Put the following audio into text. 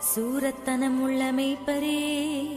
சூரத்தனம் உள்ள மெய்ப்பரே.